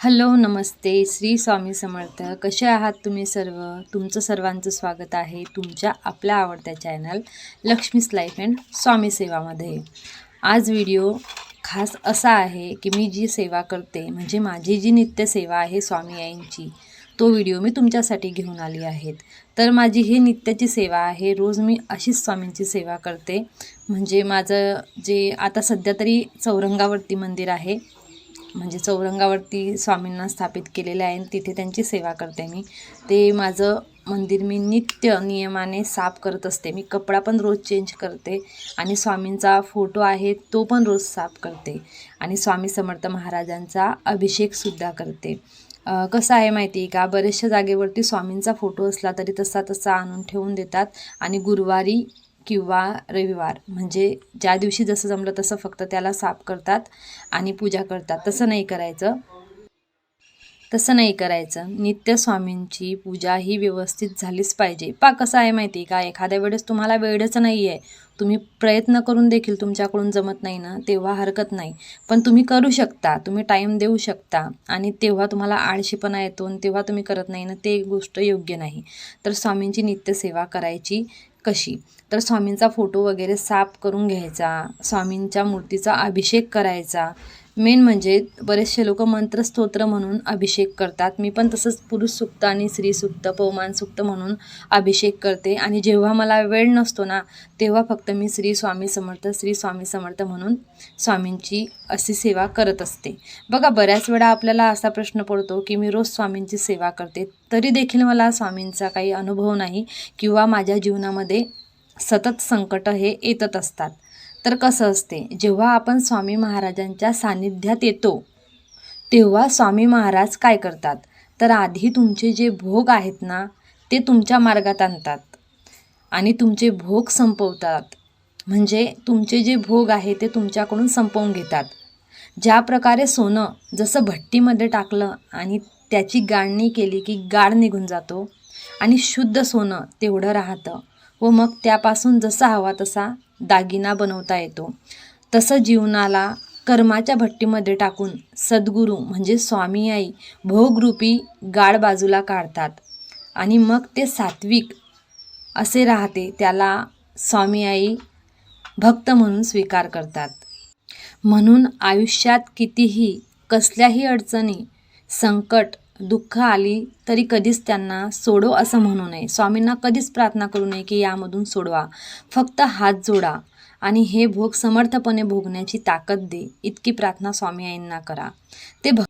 Hello नमस्ते. श्री स्वामी समर्थ. कसे आहात तुम्ही सर्व? तुमचं सर्वांचं स्वागत आहे तुमच्या आपल्या आवडत्या चॅनल लक्ष्मीस लाईफ अँड स्वामी सेवामध्ये. आज व्हिडिओ खास असा आहे की मी जी सेवा करते म्हणजे माझी जी नित्य सेवा आहे स्वामी आईंची तो व्हिडिओ मी तुमच्यासाठी घेऊन आली आहेत तर माझी ही नित्याची सेवा आहे रोज मी अशीच स्वामींची सेवा करते. म्हणजे माझं जे आता सध्या तरी चौरंगावरती मंदिर आहे म्हणजे चौरंगावरती स्वामींना स्थापित केलेले आहे आणि तिथे त्यांची सेवा करते मी. ते माझं मंदिर मी नित्य नियमाने साफ करत असते. मी कपडा पण रोज चेंज करते आणि स्वामींचा फोटो आहे तो पण रोज साफ करते आणि स्वामी समर्थ महाराजांचा अभिषेकसुद्धा करते. कसं आहे माहिती आहे का? बऱ्याचशा जागेवरती स्वामींचा फोटो असला तरी तसा तसा आणून ठेवून देतात आणि गुरुवारी किंवा रविवार. म्हणजे ज्या दिवशी जसं जमलं तसं फक्त त्याला साफ करतात आणि पूजा करतात. तसं नाही करायचं. तसं नाही करायचं. नित्य स्वामींची पूजा ही व्यवस्थित झालीच पाहिजे. पा कसं आहे माहिती आहे का? एखाद्या वेळेस तुम्हाला वेळच नाही आहे तुम्ही प्रयत्न करून देखील तुमच्याकडून जमत नाही ना तेव्हा हरकत नाही. पण तुम्ही करू शकता. तुम्ही टाईम देऊ शकता. आणि तेव्हा तुम्हाला आळशीपणा येतो आणि तेव्हा तुम्ही करत नाही ना ते गोष्ट योग्य नाही. तर स्वामींची नित्यसेवा करायची कशी? तर स्वामींचा फोटो वगैरे साफ करून घ्यायचा स्वामींच्या मूर्तीचा अभिषेक करायचा मेन म्हणजे बरेचसे लोक मंत्रस्तोत्र म्हणून अभिषेक करतात. मी पण तसंच पुरुष सुक्त आणि स्त्री सुक्त पवमान सुक्त म्हणून अभिषेक करते. आणि जेव्हा मला वेळ नसतो ना तेव्हा फक्त मी श्री स्वामी समर्थ श्री स्वामी समर्थ म्हणून स्वामींची अशी सेवा करत असते. बघा बऱ्याच वेळा आपल्याला असा प्रश्न पडतो की मी रोज स्वामींची सेवा करते. तरी देखील मला स्वामींचा काही अनुभव नाही किंवा माझ्या जीवनामध्ये सतत संकट हे येतच असतात. तर कसं असते? जेव्हा आपण स्वामी महाराजांच्या सान्निध्यात येतो तेव्हा स्वामी महाराज काय करतात? तर आधी तुमचे जे भोग आहेत ना ते तुमच्या मार्गात आणतात आणि तुमचे भोग संपवतात. म्हणजे तुमचे जे भोग आहे ते तुमच्याकडून संपवून घेतात. ज्या प्रकारे सोनं जसं भट्टीमध्ये टाकलं आणि त्याची गाळणी केली की गाळ निघून जातो आणि शुद्ध सोनं तेवढं राहतं व मग त्यापासून जसा हवा तसा दागिना बनवता येतो. तसं जीवनाला कर्माच्या भट्टीमध्ये टाकून सद्गुरू म्हणजे स्वामी आई भोगरूपी गाड बाजूला काढतात. आणि मग ते सात्विक असे राहते त्याला स्वामी आई भक्त म्हणून स्वीकार करतात. म्हणून आयुष्यात कितीही कसल्याही अडचणी संकट दुःख आली तरी कधीच त्यांना सोडो असं म्हणू नये. स्वामींना कधीच प्रार्थना करू नये की यामधून सोडवा. फक्त हात जोडा आणि हे भोग समर्थपणे भोगण्याची ताकद दे. इतकी प्रार्थना स्वामी आईंना करा. ते भक्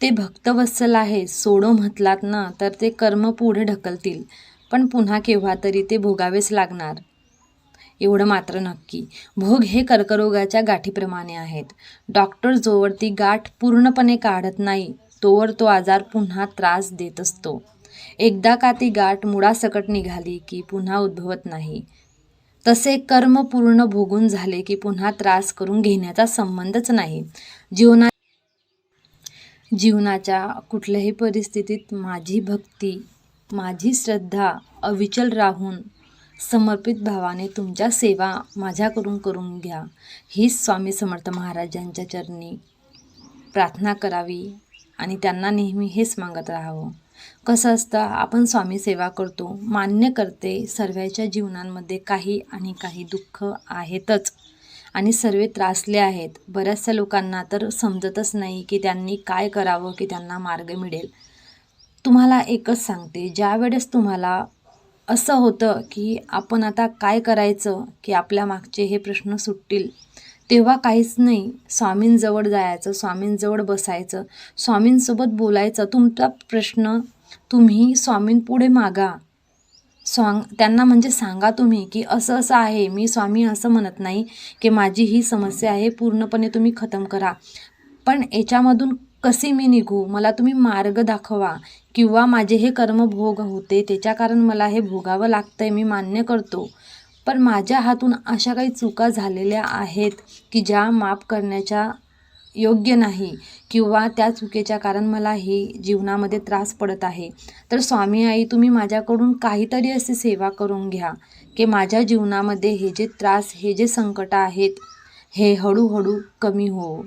ते भक्तवत्सल आहे सोडो म्हटलात ना तर ते कर्म पुढे ढकलतील. पण पुन्हा केव्हा तरी ते भोगावेच लागणार. एवढं मात्र नक्की. भोग हे कर्करोगाच्या गाठीप्रमाणे आहेत. डॉक्टर जोवर ती गाठ पूर्णपणे काढत नाही तोवर तो आजार पुन्हा त्रास देत असतो. एकदा का ती गाठ मुळासकट निघाली की पुन्हा उद्भवत नाही. तसे कर्म पूर्ण भोगून झाले की पुन्हा त्रास करून घेण्याचा संबंधच नाही. जीवना जीवनाच्या कुठल्याही परिस्थितीत माझी भक्ती माझी श्रद्धा अविचल राहून समर्पित भावाने तुमच्या सेवा माझ्याकडून करून घ्या. हीच स्वामी समर्थ महाराजांच्या चरणी प्रार्थना करावी आणि त्यांना नेहमी हेच मागत राहावं. कसं असतं आपण स्वामी सेवा करतो मान्य करते सर्वांच्या जीवनांमध्ये काही आणि काही दुःख आहेतच आणि सर्व त्रासले आहेत. बऱ्याचशा लोकांना तर समजतच नाही की त्यांनी काय करावं की त्यांना मार्ग मिळेल. तुम्हाला एकच सांगते ज्या वेळेस तुम्हाला असं होतं की आपण आता काय करायचं की आपल्या मागचे हे प्रश्न सुटतील? तेव्हा काहीच नाही. स्वामींजवळ जायचं स्वामींजवळ बसायचं स्वामींसोबत बोलायचं. तुमचा प्रश्न तुम्ही स्वामींपुढे मागा. स्वांग त्यांना म्हणजे सांगा तुम्ही की असं असं आहे मी स्वामी असं म्हणत नाही की माझी ही समस्या आहे पूर्णपणे तुम्ही खतम करा. पण याच्यामधून कसे मी निघू? मला तुम्ही मार्ग दाखवा. किंवा माझे हे कर्म भोग होते त्याच्या कारण मला हे भोगावं लागतं आहे मी मान्य करतो. पण माझ्या हातून अशा काही चुका झालेल्या आहेत की ज्या माफ करण्याच्या योग्य नाही किंवा त्या चुकीच्या कारण मला हे जीवनामध्ये त्रास पडत आहे. तर स्वामी आई तुम्ही माझ्याकडून काहीतरी अशी सेवा करून घ्या की माझ्या जीवनामध्ये हे जे त्रास हे जे संकट आहेत हे हळूहळू कमी हो.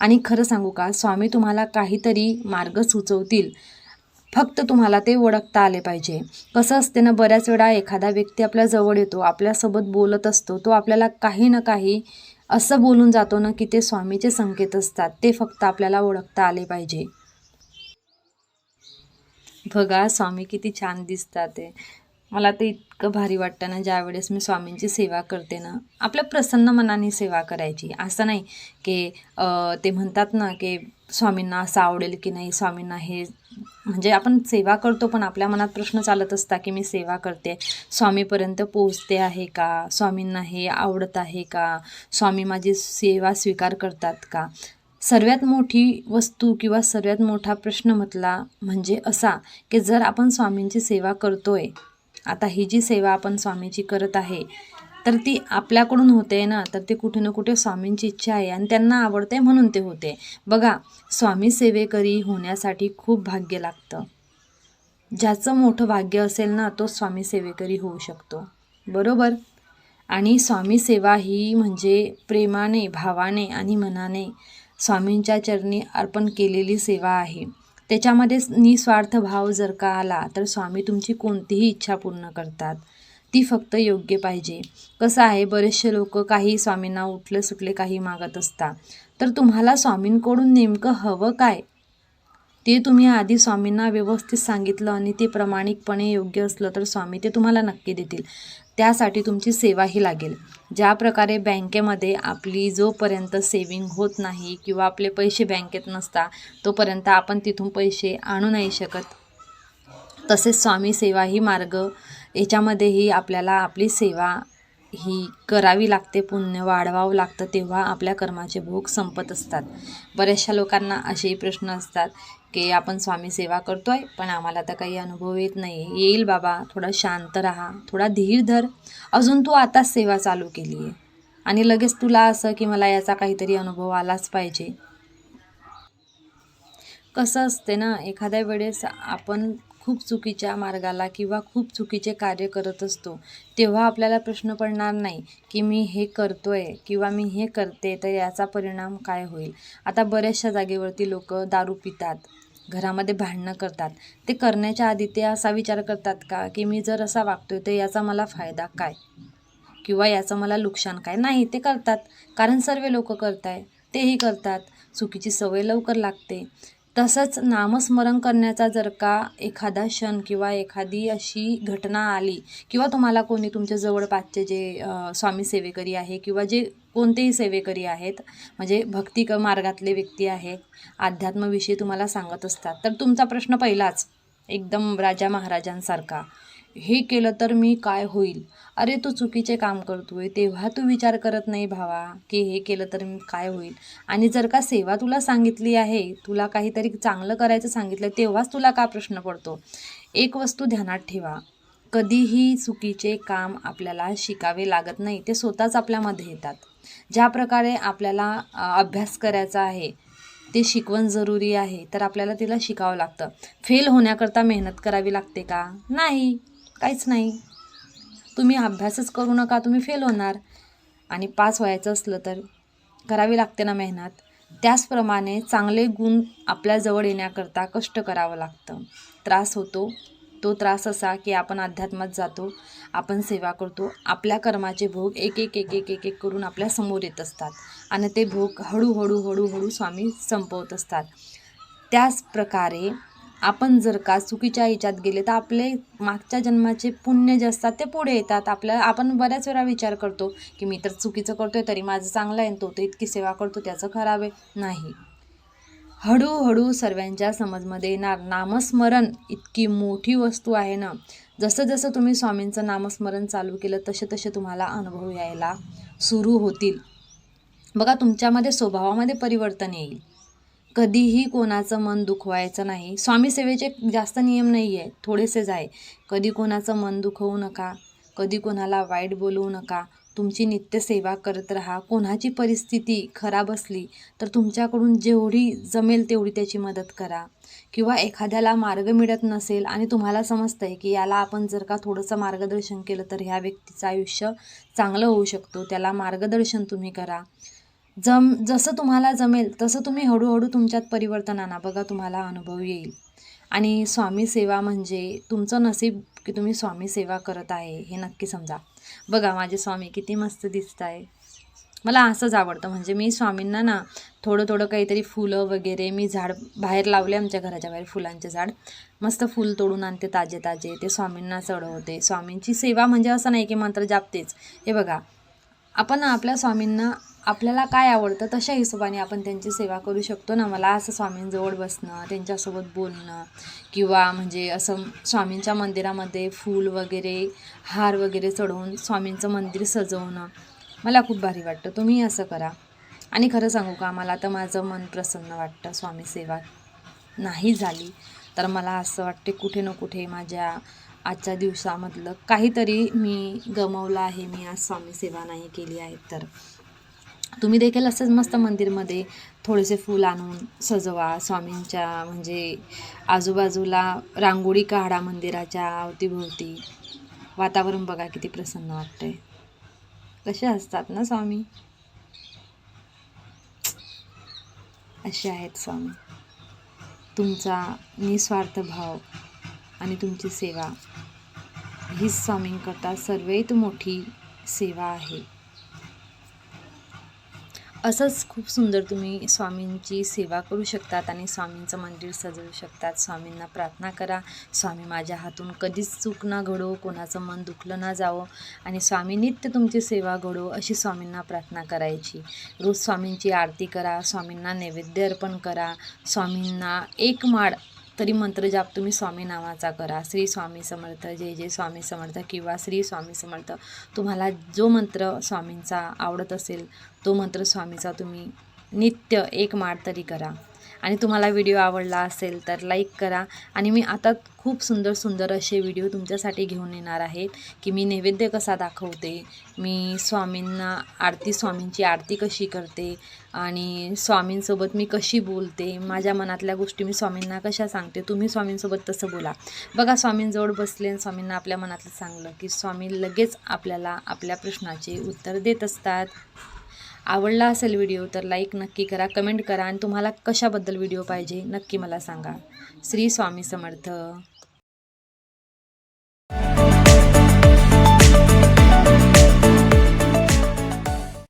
आणि खरं सांगू का स्वामी तुम्हाला काहीतरी मार्ग सुचवतील. फक्त तुम्हाला ते ओळखता आले पाहिजे. कसं असते ना बऱ्याच वेळा एखादा व्यक्ती आपल्या जवळ येतो आपल्यासोबत बोलत असतो तो आपल्याला काही ना काही असं बोलून जातो ना की ते स्वामीचे संकेत असतात. ते फक्त आपल्याला ओळखता आले पाहिजे. बघा स्वामी किती छान दिसतात ते. मला ते इतकं भारी वाटतं ना ज्यावेळेस मी स्वामींची सेवा करते ना. आपल्या प्रसन्न मनाने सेवा करायची. असं नाही की ते म्हणतात ना की स्वामींना असं आवडेल की नाही स्वामींना हे म्हणजे आपण सेवा करतो पण आपल्या मनात प्रश्न चालत असता की मी सेवा करते. स्वामीपर्यंत पोचते आहे का? स्वामींना हे आवडत आहे का? स्वामी माझी सेवा स्वीकार करतात का? सर्वात मोठी वस्तू किंवा सर्वात मोठा प्रश्न म्हटला म्हणजे असा की जर आपण स्वामींची सेवा करतोय आता ही जी सेवा आपण स्वामीची करत आहे तर ती आपल्याकडून होते ना तर ते कुठे ना कुठे स्वामींची इच्छा आहे आणि त्यांना आवडते म्हणून ते होते. बघा स्वामी सेवेकरी होण्यासाठी खूप भाग्य लागतं. ज्याचं मोठं भाग्य असेल ना तो स्वामी सेवेकरी होऊ शकतो. बरोबर? आणि स्वामी सेवा ही म्हणजे प्रेमाने भावाने आणि मनाने स्वामींच्या चरणी अर्पण केलेली सेवा आहे. त्याच्यामध्ये निस्वार्थ भाव जर का आला तर स्वामी तुमची कोणतीही इच्छा पूर्ण करतात. ती फक्त योग्य पाहिजे. कसं आहे बरेचसे लोक काही स्वामींना उठले सुटले काही मागत असतात. तर तुम्हाला स्वामींकडून नेमकं हवं काय? ते तुम्ही आधी स्वामींना व्यवस्थित सांगितलं आणि ते प्रामाणिकपणे योग्य असलं तर स्वामी ते तुम्हाला नक्की देतील. त्यासाठी तुमची सेवाही लागेल. ज्या प्रकारे बँकेमध्ये आपली जोपर्यंत सेविंग होत नाही किंवा आपले पैसे बँकेत नसता तोपर्यंत आपण तिथून पैसे आणू नाही शकत. तसेच स्वामी सेवा ही मार्ग याच्यामध्येही आपल्याला आपली सेवा ही करावी लागते पुण्य वाढवावं लागतं तेव्हा आपल्या कर्माचे भोग संपत असतात. बऱ्याचशा लोकांना असेही प्रश्न असतात की आपण स्वामी सेवा करतोय पण आम्हाला तर काही अनुभव येत नाही येईल बाबा थोडा शांत राहा थोडा धीर धर. अजून तू आताच सेवा चालू केली आहे आणि लगेच तुला असं की मला याचा काहीतरी अनुभव आलाच पाहिजे. कसं असते ना एखाद्या वेळेस आपण खूप चुकीच्या मार्गाला किंवा खूप चुकीचे कार्य करत असतो तेव्हा आपल्याला प्रश्न पडणार नाही की मी हे करतो आहे किंवा मी हे करते तर याचा परिणाम काय होईल? आता बऱ्याचशा जागेवरती लोक दारू पितात. घरामध्ये भांडणं करतात. ते करण्याच्या आधी ते असा विचार करतात का की मी जर असा वागतोय तर याचा मला फायदा काय? किंवा याचं मला नुकसान काय? नाही ते करतात. कारण सर्व लोक करताय. तेही करतात. चुकीची सवय लवकर लागते. तसंच नामस्मरण करण्याचा जर का एखादा क्षण किंवा एखादी अशी घटना आली किंवा तुम्हाला कोणी तुमच्या जवळपासचे जे स्वामी सेवेकरी आहे किंवा जे कोणतेही सेवेकरी आहेत म्हणजे भक्ती क मार्गातले व्यक्ती आहेत अध्यात्माविषयी तुम्हाला सांगत असतात तर तुमचा प्रश्न पहिलाच एकदम राजा महाराजांसारखा. हे केलं तर मी काय होईल? अरे तू चुकीचे काम करतोय तेव्हा तू विचार करत नाही भावा की हे केलं तर मी काय होईल? आणि जर का सेवा तुला सांगितली आहे तुला काहीतरी चांगलं करायचं सांगितलं तेव्हाच तुला का प्रश्न पडतो? एक वस्तू ध्यानात ठेवा. कधीही चुकीचे काम आपल्याला शिकावे लागत नाही ते स्वतःच आपल्यामध्ये येतात. ज्या प्रकारे आपल्याला अभ्यास करायचा आहे ते शिकवण जरुरी आहे तर आपल्याला तिला शिकावं लागतं. फेल होण्याकरता मेहनत करावी लागते का? नाही. काहीच नाही. तुम्ही अभ्यासच करू नका तुम्ही फेल होणार. आणि पास व्हायचं असलं तर करावी लागते ना मेहनत. त्याचप्रमाणे चांगले गुण आपल्याजवळ येण्याकरता कष्ट करावं लागतं. त्रास होतो. तो त्रास असा की आपण अध्यात्मात जातो आपण सेवा करतो. आपल्या कर्माचे भोग एक एक एक एक एक एक करून आपल्यासमोर येत असतात. आणि ते भोग हळूहळू हळूहळू स्वामी संपवत असतात. त्याच प्रकारे आपण जर का चुकीच्या याच्यात गेले तर आपले मागच्या जन्माचे पुण्य जे असतात ते पुढे येतात. आपल्या आपण बऱ्याच वेळा विचार करतो की मी तर चुकीचं करतोय तरी माझं चांगलं आहे तो तर इतकी सेवा करतो त्याचं खराब आहे. नाही. हळूहळू सर्वांच्या समजमध्ये येणार नामस्मरण इतकी मोठी वस्तू आहे ना. जसं जसं तुम्ही स्वामींचं नामस्मरण चालू केलं तसे तसे तुम्हाला अनुभव यायला सुरू होतील. बघा तुमच्यामध्ये स्वभावामध्ये परिवर्तन येईल. कधीही कोणाचं मन दुखवायचं नाही. स्वामी सेवेचे जास्त नियम नाही आहे थोडेसेच आहे कधी कोणाचं मन दुखवू नका. कधी कोणाला वाईट बोलवू नका. तुमची नित्यसेवा करत राहा. कोणाची परिस्थिती खराब असली तर तुमच्याकडून जेवढी जमेल तेवढी त्याची मदत करा. किंवा एखाद्याला मार्ग मिळत नसेल आणि तुम्हाला समजतं आहे की याला आपण जर का थोडंसं मार्गदर्शन केलं तर ह्या व्यक्तीचं आयुष्य चांगलं होऊ शकतो. त्याला मार्गदर्शन तुम्ही करा. जम जसं तुम्हाला जमेल तसं तुम्ही हळूहळू तुमच्यात परिवर्तन आणा बघा तुम्हाला अनुभव येईल. आणि स्वामी सेवा म्हणजे तुमचं नसीब की तुम्ही स्वामी सेवा करत आहे हे नक्की समजा. बघा माझे स्वामी किती मस्त दिसत आहे. मला असंच आवडतं म्हणजे मी स्वामींना ना थोडं थोडं काहीतरी फुलं वगैरे मी झाड बाहेर लावले आमच्या घराच्या बाहेर फुलांचे झाड. मस्त फुल तोडून आणते ताजे ताजे. ते स्वामींना चढवते. स्वामींची सेवा म्हणजे असं नाही की मंत्र जापतेच. हे बघा आपण आपल्या स्वामींना आपल्याला काय आवडतं तशा हिशोबाने आपण त्यांची सेवा करू शकतो ना. मला असं स्वामींजवळ बसणं त्यांच्यासोबत बोलणं किंवा म्हणजे असं स्वामींच्या मंदिरामध्ये फूल वगैरे हार वगैरे चढवून स्वामींचं मंदिर सजवणं मला खूप भारी वाटतं. तुम्ही असं करा. आणि खरं सांगू का मला तर माझं मन प्रसन्न वाटतं स्वामी सेवा नाही झाली तर मला असं वाटते कुठे ना कुठे माझ्या आजच्या दिवसामधलं काहीतरी मी गमवलं आहे मी आज स्वामी सेवा नाही केली आहे तर तुम्ही देखील असंच मस्त मंदिरमध्ये थोडेसे फूल आणून सजवा. स्वामींच्या म्हणजे आजूबाजूला रांगोळी काढा मंदिराच्या अवतीभोवती. वातावरण बघा किती प्रसन्न वाटतंय. कसे असतात ना स्वामी? असे आहेत स्वामी. तुमचा निस्वार्थ भाव आणि तुमची सेवा. हीच स्वामींकरता सर्वात मोठी सेवा आहे. असंच खूप सुंदर तुम्ही स्वामींची सेवा करू शकतात आणि स्वामींचं मंदिर सजवू शकतात. स्वामींना प्रार्थना करा. स्वामी माझ्या हातून कधीच चूक ना घडो कोणाचं मन दुखलं ना जावं आणि स्वामी नित्य तुमची सेवा घडो अशी स्वामींना प्रार्थना करायची. रोज स्वामींची आरती करा स्वामींना नैवेद्य अर्पण करा स्वामींना एक माळ तरी मंत्रजाप तुम्ही स्वामी नावाचा करा. श्री स्वामी समर्थ जय जय स्वामी समर्थ किंवा श्री स्वामी समर्थ. तुम्हाला जो मंत्र स्वामींचा आवडत असेल तो मंत्र स्वामीचा तुम्ही नित्य एक माळ तरी करा. आणि तुम्हाला व्हिडिओ आवडला असेल तर लाईक करा. आणि मी आता खूप सुंदर सुंदर असे व्हिडिओ तुमच्यासाठी घेऊन येणार आहेत की मी नैवेद्य कसा दाखवते मी स्वामींना आरती स्वामींची आरती कशी करते आणि स्वामींसोबत मी कशी बोलते माझ्या मनातल्या गोष्टी मी स्वामींना कशा सांगते तुम्ही स्वामींसोबत तसं बोला. बघा स्वामींजवळ बसले आणि स्वामींना आपल्या मनातलं सांगलं की स्वामी लगेच आपल्याला आपल्या प्रश्नाचे उत्तर देत असतात. आवडला असेल व्हिडिओ तर लाईक नक्की करा कमेंट करा आणि तुम्हाला कशाबद्दल व्हिडिओ पाहिजे नक्की मला सांगा. श्री स्वामी समर्थ.